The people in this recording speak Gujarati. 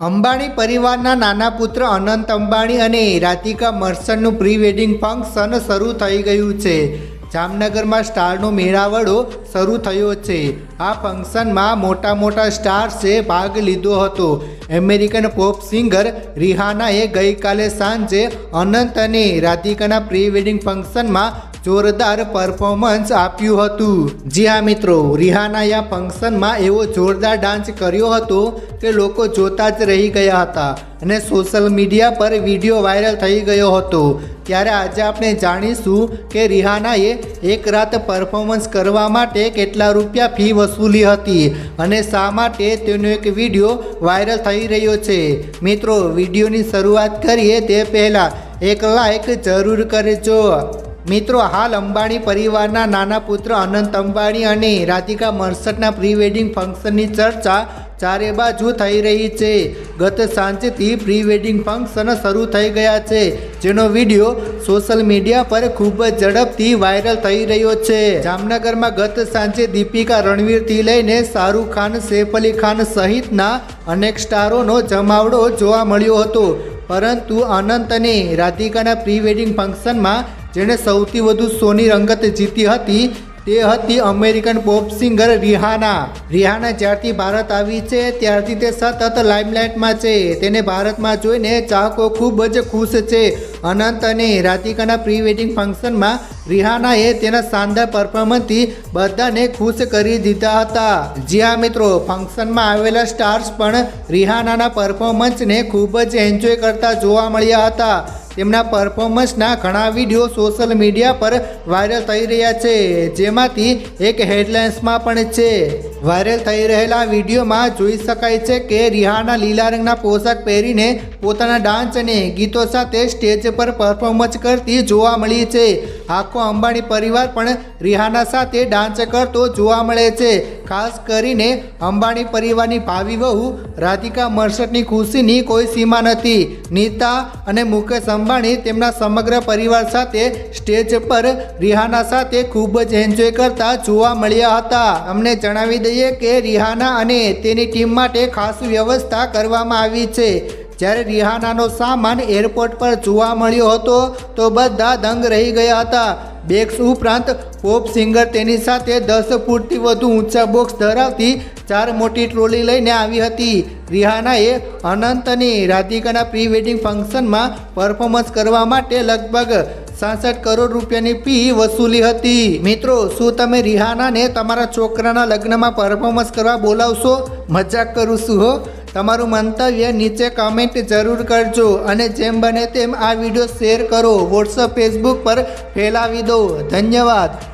અંબાણી પરિવારના નાના પુત્ર અનંત અંબાણી અને રાધિકા મર્સનનું પ્રી વેડિંગ ફંક્શન શરૂ થઈ ગયું છે. જામનગરમાં સ્ટારનો મેળાવડો શરૂ થયો છે. આ ફંક્શનમાં મોટા મોટા સ્ટાર્સે ભાગ લીધો હતો. અમેરિકન પોપ સિંગર રિહાનાએ ગઈકાલે સાંજે અનંત અને રાધિકાના પ્રી વેડિંગ ફંક્શનમાં જોરદાર પરફોર્મન્સ આપ્યું હતું. જી હા મિત્રો રિહાનાએ આ ફંક્શનમાં એવો જોરદાર ડાન્સ કર્યો હતો કે લોકો જોતા જ રહી ગયા હતા અને સોશિયલ મીડિયા પર વીડિયો વાયરલ થઈ ગયો હતો. ત્યારે આજે આપણે જાણીશું કે રિહાનાએ એક રાત પરફોર્મન્સ કરવા માટે કેટલા રૂપિયા ફી વસૂલી હતી અને શા માટે તેનો એક વીડિયો વાયરલ થઈ રહ્યો છે. મિત્રો, વિડીયોની શરૂઆત કરીએ તે પહેલાં એક લાઈક જરૂર કરજો. મિત્રો, હાલ અંબાણી પરિવારના નાના પુત્ર અનંત અંબાણી અને રાધિકા મર્સટના પ્રી વેડિંગ ફંક્શનની ચર્ચા ચારે બાજુ થઈ રહી છે. ગત સાંજથી પ્રી વેડિંગ ફંક્શન શરૂ થઈ ગયા છે, જેનો વીડિયો સોશિયલ મીડિયા પર ખૂબ જ ઝડપથી વાયરલ થઈ રહ્યો છે. જામનગરમાં ગત સાંજે દીપિકા રણવીરથી લઈને શાહરૂખ ખાન, સૈફ અલી ખાન સહિતના અનેક સ્ટારોનો જમાવડો જોવા મળ્યો હતો. પરંતુ અનંત અને રાધિકાના પ્રી વેડિંગ ફંક્શનમાં જેણે સૌથી વધુ સોની રંગત જીતી હતી, તે હતી American pop singer Rihanna. Rihanna જ્યારથી ભારત આવી છે, ત્યારથી તે સતત લાઇમલાઇટમાં છે. તેને ભારતમાં જોઈને ચાહકો ખૂબ જ ખુશ છે. અનંત અને રાધિકાના પ્રી વેડિંગ ફંક્શનમાં રિહાનાએ તેના શાનદાર પરફોર્મન્સથી બધાને ખુશ કરી દીધા હતા. જી હા મિત્રો, ફંક્શનમાં આવેલા સ્ટાર્સ પણ રિહાનાના પરફોર્મન્સને ખૂબ જ એન્જોય કરતા જોવા મળ્યા હતા. તેમના પરફોર્મન્સના ઘણા વીડિયો સોશિયલ મીડિયા પર વાયરલ થઈ રહ્યા છે. જેમાંથી એક હેડલાઇન્સમાં પણ છે. વાયરલ થઈ રહેલા વિડીયોમાં જોઈ શકાય છે કે રિહાના લીલા રંગના પોશાક પહેરીને પોતાના ડાન્સ અને ગીતો સાથે સ્ટેજ પર પરફોર્મન્સ કરતી જોવા મળી છે. આખો અંબાણી પરિવાર પણ રિહાના સાથે ડાન્સ કરતો જોવા મળે છે. ખાસ કરીને અંબાણી પરિવારની ભાવિ વહુ રાધિકા મર્સટની ખુશીની કોઈ સીમા નથી. નીતા અને મુકેશ અંબાણી તેમના સમગ્ર પરિવાર સાથે સ્ટેજ પર રિહાના સાથે ખૂબ જ એન્જોય કરતા જોવા મળ્યા હતા. અમને જણાવી દઈએ કે રિહાના અને તેની ટીમ માટે ખાસ વ્યવસ્થા કરવામાં આવી છે. જ્યારે રિહાનાનો સામાન એરપોર્ટ પર જોવા મળ્યો હતો, તો બધા દંગ રહી ગયા હતા. બેગ્સ ઉપરાંત પોપ સિંગર તેની સાથે દસ ફૂટથી વધુ ઊંચા બોક્સ ધરાવતી ચાર મોટી ટ્રોલી લઈને આવી હતી. રિહાનાએ અનંતની રાધિકાના પ્રી વેડિંગ ફંક્શનમાં પરફોર્મન્સ કરવા માટે લગભગ સાસઠ કરોડ રૂપિયાની ફી વસૂલી હતી. મિત્રો, શું તમે રિહાનાને તમારા છોકરાના લગ્નમાં પરફોર્મન્સ કરવા બોલાવશો? મજાક કરું છું હો. તમારું મંતવ્ય નીચે કમેન્ટ જરૂર કરજો અને જેમ બને તેમ આ વીડિયો શેર કરો. વોટ્સઅપ ફેસબુક પર ફેલાવી દો. ધન્યવાદ.